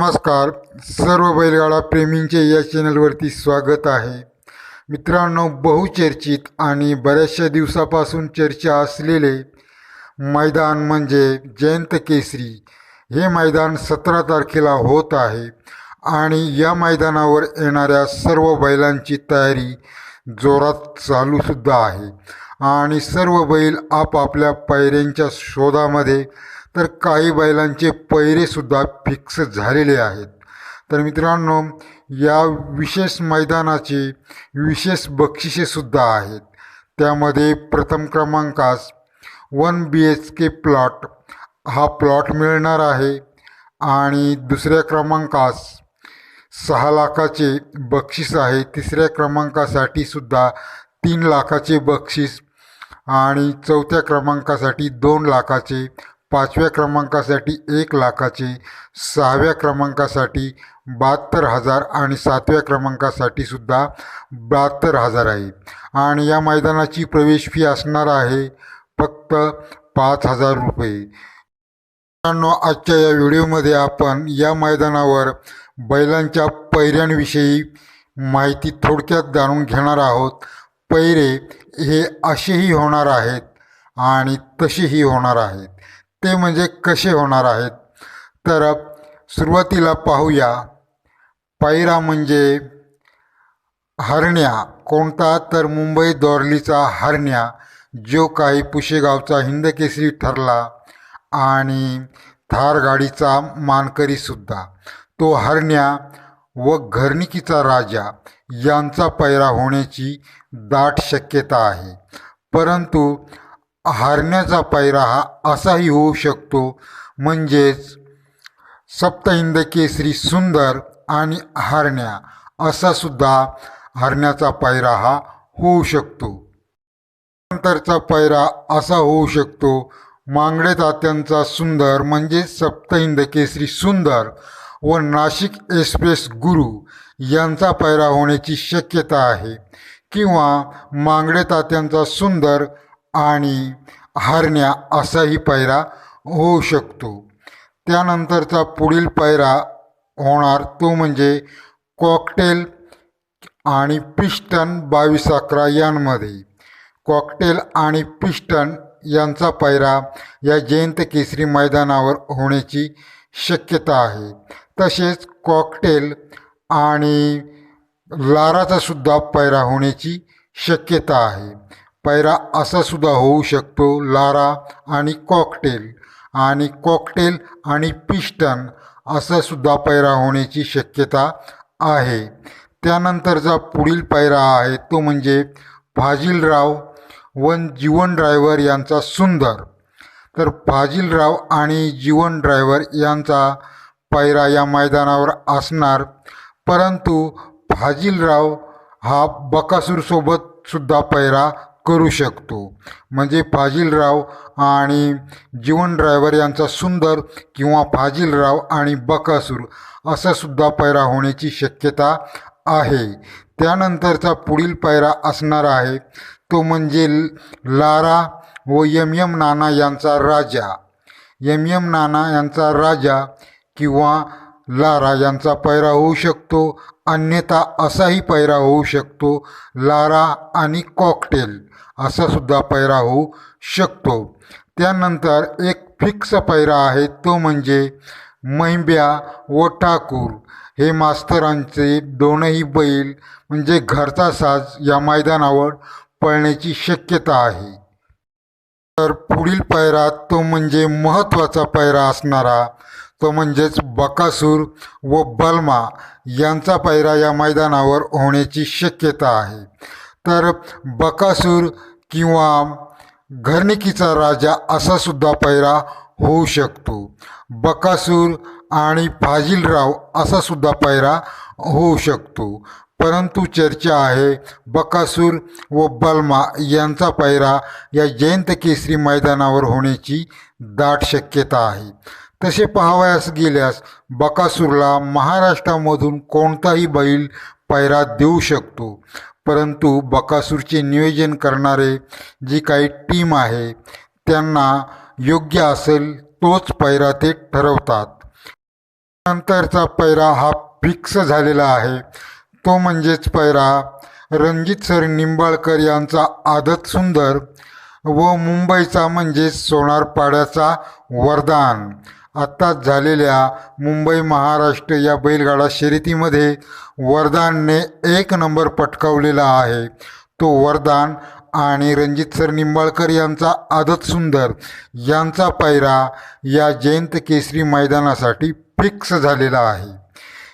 नमस्कार. सर्व बैलगाडा प्रेमींचे या चॅनलवरती स्वागत आहे. मित्रांनो बहुचर्चित आणि बऱ्याचशा दिवसापासून चर्चा असलेले मैदान म्हणजे जयंत केसरी. हे मैदान सतरा तारखेला होत आहे आणि या मैदानावर येणाऱ्या सर्व बैलांची तयारी जोरात चालूसुद्धा आहे. आणि सर्व बैल आपापल्या पायऱ्यांच्या शोधामध्ये तर काही बैलांचे पैरेसुद्धा फिक्स झालेले आहेत. तर मित्रांनो या विशेष मैदानाचे विशेष बक्षिसेसुद्धा आहेत. त्यामध्ये प्रथम क्रमांकास one B H K plot हा प्लॉट मिळणार आहे आणि दुसऱ्या क्रमांकास सहा लाखाचे बक्षीस आहे. तिसऱ्या क्रमांकासाठी सुद्धा तीन लाखाचे बक्षीस आणि चौथ्या क्रमांकासाठी दोन लाखाचे पाचव्या क्रमांकासाठी एक लाखाचे सहाव्या क्रमांकासाठी बहात्तर हजार आणि सातव्या क्रमांकासाठी सुद्धा बहात्तर हजार आहे. आणि या मैदानाची प्रवेश फी असणार आहे फक्त पाच हजार रुपये. मित्रांनो आजच्या या व्हिडिओमध्ये आपण या मैदानावर बैलांच्या पैऱ्यांविषयी माहिती थोडक्यात जाणून घेणार आहोत. पैरे हे असेही होणार आहेत आणि तसेही होणार आहेत. ते म्हणजे कसे होणार आहेत? तर सुरुवातीला पाहूया. पायरा म्हणजे हरण्या. कोणता? तर मुंबई दौरलीचा हरण्या जो काही पुशेगावचा हिंदकेसरी ठरला आणि थार गाडीचा मानकरीसुद्धा तो हरण्या व घरणिकीचा राजा यांचा पैरा होण्याची दाट शक्यता आहे. परंतु हारण्याचा पायरा हा असाही होऊ शकतो. म्हणजेच सप्तहिंद केसरी सुंदर आणि हारण्या असा सुद्धा हरण्याचा पायरा हा होऊ शकतो. नंतरचा पायरा असा होऊ शकतो मांगडे तात्यांचा सुंदर म्हणजे सप्तहिंद केसरी सुंदर व नाशिक एक्सप्रेस गुरु यांचा पायरा होण्याची शक्यता आहे. किंवा मांगडे तात्यांचा सुंदर आणि हरण्या असाही पायरा होऊ शकतो. त्यानंतरचा पुढील पायरा होणार तो म्हणजे कॉकटेल आणि पिस्टन बावीस अकरा यांमध्ये. कॉकटेल आणि पिस्टन यांचा पायरा या जयंत केसरी मैदानावर होण्याची शक्यता आहे. तसेच कॉकटेल आणि लाराचासुद्धा पायरा पैरा होण्याची शक्यता आहे. पैरा असा सुद्धा होऊ शकतो लारा आणि कॉकटेल आणि कॉकटेल आणि पिस्टन असा सुद्धा पैरा होण्याची शक्यता आहे. त्यानंतरचा पुढील पैरा आहे तो म्हणजे फाजिलराव वन जीवन ड्रायव्हर यांचा सुंदर. तर फाजिलराव आणि जीवन ड्रायव्हर यांचा पैरा या मैदानावर असणार परंतु फाजिलराव हा बकासूरसोबत सुद्धा पैरा करू शकतो. म्हणजे फाजीलराव आणि जीवन ड्रायव्हर यांचा सुंदर किंवा फाजीलराव आणि बकासूर असा सुद्धा पैरा होण्याची शक्यता आहे. त्यानंतरचा पुढील पैरा असणार आहे. तो म्हणजे लारा व यम यम नाना यांचा राजा. यम यम नाना यांचा राजा किंवा लारा यांचा पैरा होऊ शकतो. अन्यथा असाही पैरा होऊ शकतो. लारा आणि कॉकटेल. असा सुद्धा पैरा होऊ शकतो. त्यानंतर एक फिक्स पैरा आहे तो म्हणजे मैंब्या व ठाकूर. हे मास्तरांचे दोनही बैल म्हणजे घरचा साज या मैदानावर पळण्याची शक्यता आहे. तर पुढील पैरा तो म्हणजे महत्त्वाचा पैरा असणारा तो म्हणजेच बकासूर व बलमा. यांचा पैरा या मैदानावर होण्याची शक्यता आहे. तर बकासूर किंवा घरणिकीचा राजा असा सुद्धा पैरा होऊ शकतो. बकासूर आणि फाजिलराव असा सुद्धा पैरा होऊ शकतो. परंतु चर्चा आहे बकासूर व बलमा यांचा पैरा या जयंत केसरी मैदानावर होण्याची दाट शक्यता आहे. तसे पाहावयास गेल्यास बकासूरला महाराष्ट्रामधून कोणताही बैल पैरा देऊ शकतो. परंतु बकासूरचे नियोजन करणारे जी काही टीम आहे त्यांना योग्य असेल तोच पैरा ते ठरवतात. नंतरचा पैरा हा फिक्स झालेला आहे. तो म्हणजेच पैरा रणजित सर निंबाळकर यांचा आदत सुंदर व मुंबईचा म्हणजेच सोनारपाड्याचा वरदान. आत्ताच झालेल्या मुंबई महाराष्ट्र या बैलगाडा शर्यतीमध्ये वरदानने एक नंबर पटकावलेला आहे. तो वरदान आणि रणजित सर निंबाळकर यांचा आदत सुंदर यांचा पायरा या जयंत केसरी मैदानासाठी फिक्स झालेला आहे.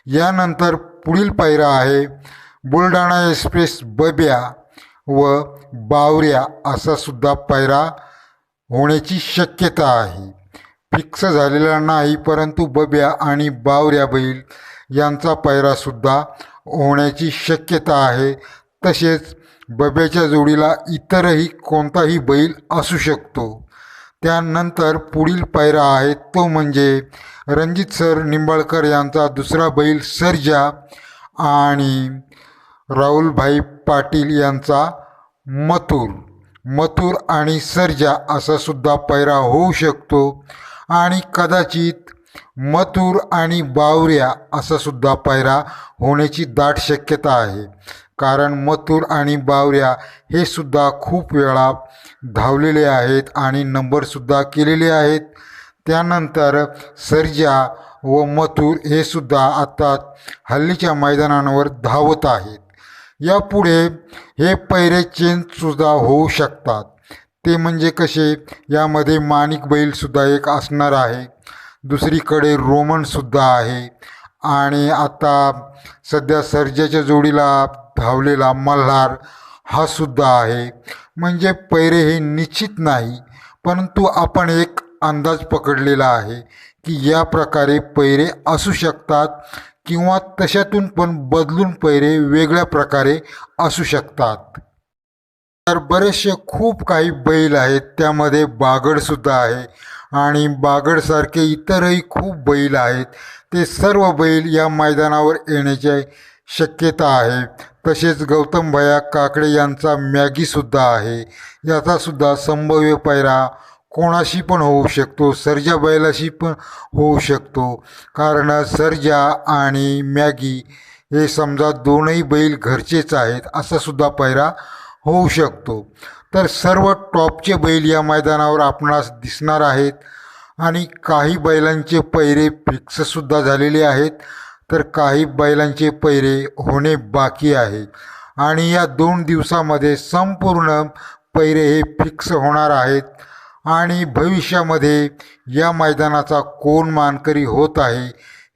यानंतर पुढील पायरा आहे बुलढाणा एक्सप्रेस बब्या व बावऱ्या असा सुद्धा पायरा होण्याची शक्यता आहे. फिक्स झालेला नाही परंतु बब्या आणि बावऱ्या बैल यांचा पायरासुद्धा होण्याची शक्यता आहे. तसेच बब्याच्या जोडीला इतरही कोणताही बैल असू शकतो. त्यानंतर पुढील पायरा आहे तो म्हणजे रणजित सर निंबाळकर यांचा दुसरा बैल सर्जा आणि राहुलभाई पाटील यांचा मथुर. मथुर आणि सर्जा असा सुद्धा पैरा होऊ शकतो. आणि कदाचित मथुर आणि बावऱ्या असा सुद्धा पायरा होण्याची दाट शक्यता आहे. कारण मथुर आणि बावऱ्या हे सुद्धा खूप वेळा धावलेले आहेत आणि नंबरसुद्धा केलेले आहेत. त्यानंतर सर्जा व मथुर हे सुद्धा आता हल्लीच्या मैदानांवर धावत आहेत. यापुढे हे पैरे चेंजसुद्धा होऊ शकतात. ते म्हणजे कसे? यामध्ये माणिक बैलसुद्धा एक असणार आहे. दुसरीकडे रोमनसुद्धा आहे. आणि आता सध्या सर्जाच्या जोडीला धावलेला मल्हार हा सुद्धा आहे. म्हणजे पैरे हे निश्चित नाही परंतु आपण एक अंदाज पकडलेला आहे की या प्रकारे पैरे असू शकतात किंवा तशातून पण बदलून पैरे वेगळ्या प्रकारे असू शकतात. तर बरेचसे खूप काही बैल आहेत त्यामध्ये बागडसुद्धा आहे. आणि बागडसारखे इतरही खूप बैल आहेत. ते सर्व बैल या मैदानावर येण्याची शक्यता आहे. तसेच गौतम भया काकडे यांचा मॅगीसुद्धा आहे. याचासुद्धा संभाव्य पैरा कोणाशी पण होऊ शकतो सर्जा बैलाशी पण होऊ शकतो. कारण सर्जा आणि मॅगी हे समजा दोनही बैल घरचेच आहेत असा सुद्धा पैरा होऊ शकतो. तर सर्व टॉपचे बैल या मैदानावर आपणास दिसणार आहेत. आणि काही बैलांचे पैरे फिक्ससुद्धा झालेले आहेत. तर काही बैलांचे पैरे होणे बाकी आहे. आणि या दोन दिवसामध्ये संपूर्ण पैरे हे फिक्स होणार आहेत. आणि भविष्यामध्ये या मैदानाचा कोण मानकरी होत आहे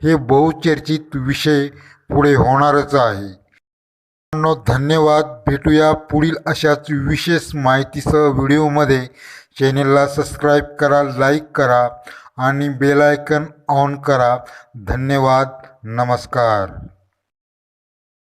हे बहुचर्चित विषय पुढे होणारच आहे. मित्रांनो धन्यवाद. भेटूया पुढील अशाच विशेष माहितीसह व्हिडिओमध्ये चॅनेलला सबस्क्राईब करा लाईक करा आणि बेलायकन ऑन करा. धन्यवाद. नमस्कार.